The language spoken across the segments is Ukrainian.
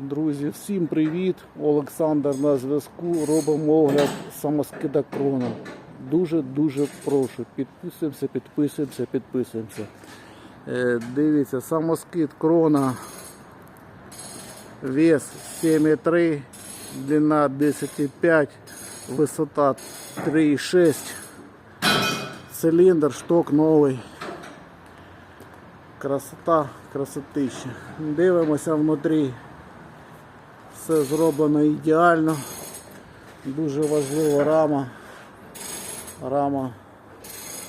Друзі, всім привіт! Олександр на зв'язку. Робимо огляд самоскида крона. Дуже-дуже прошу. Підписуємося, підписуємося, підписуємося. Е, дивіться, самоскид крона. Вес 7,3, длина 10,5, висота 3,6. Циліндр, шток новий. Красота, красотища. Дивимося внутрі. Все зроблено ідеально. Дуже важлива рама. Рама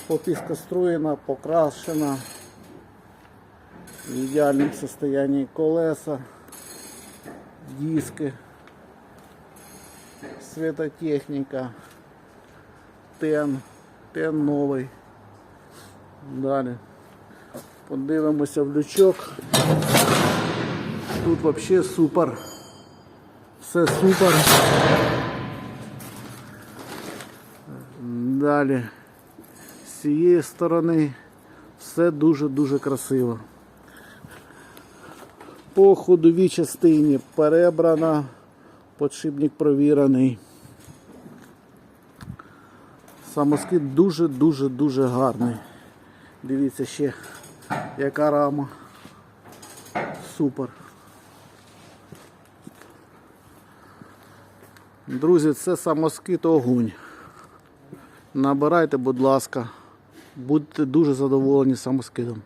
попіскоструєна, покрашена. В ідеальному состоянии колеса, диски, светотехніка, тен, тен новий. Далі. Подивимося в лючок. Тут взагалі супер. Все супер. Далі. З цієї сторони все дуже-дуже красиво. По ходовій частині перебрана, подшипник провірений. Самоскид дуже-дуже-дуже гарний. Дивіться ще, яка рама. Супер. Друзі, це самоскид огонь. Набирайте, будь ласка, будьте дуже задоволені самоскидом.